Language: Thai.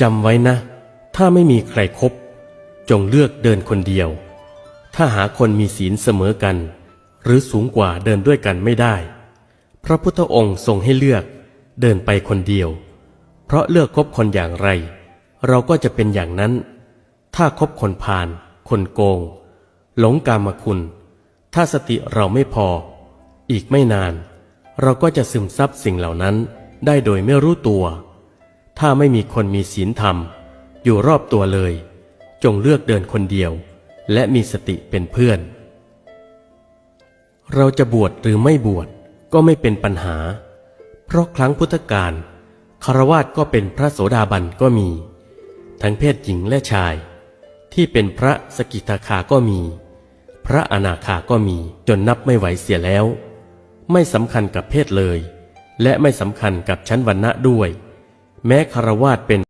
จำไว้นะ ถ้าไม่มีใครครบจงเลือกเดินคนเดียว ถ้าหาคนมีศีลเสมอกัน หรือสูงกว่าเดินด้วยกันไม่ได้ พระพุทธองค์ทรงให้เลือกเดินไปคนเดียว เพราะเลือกคบคนอย่างไร เราก็จะเป็นอย่างนั้น ถ้าคบคนพาลคนโกง หลงกามคุณ ถ้าสติเราไม่พอ อีกไม่นาน เราก็จะซึมซับสิ่งเหล่านั้นได้โดยไม่รู้ตัว ถ้าไม่มีคนมีศีลธรรม อยู่รอบตัวเลย จงเลือกเดินคนเดียว และมีสติเป็นเพื่อน เราจะบวชหรือไม่บวชก็ไม่เป็นปัญหา เพราะครั้งพุทธกาลคารวาสก็เป็นพระโสดาบันก็มี ทั้งเพศหญิงและชาย ที่เป็นพระสกิทาคาก็มี พระอนาคาก็มีจนนับไม่ไหวเสียแล้ว ไม่สำคัญกับเพศเลย และไม่สำคัญกับชั้นวรรณะด้วย แม้คารวาสเป็น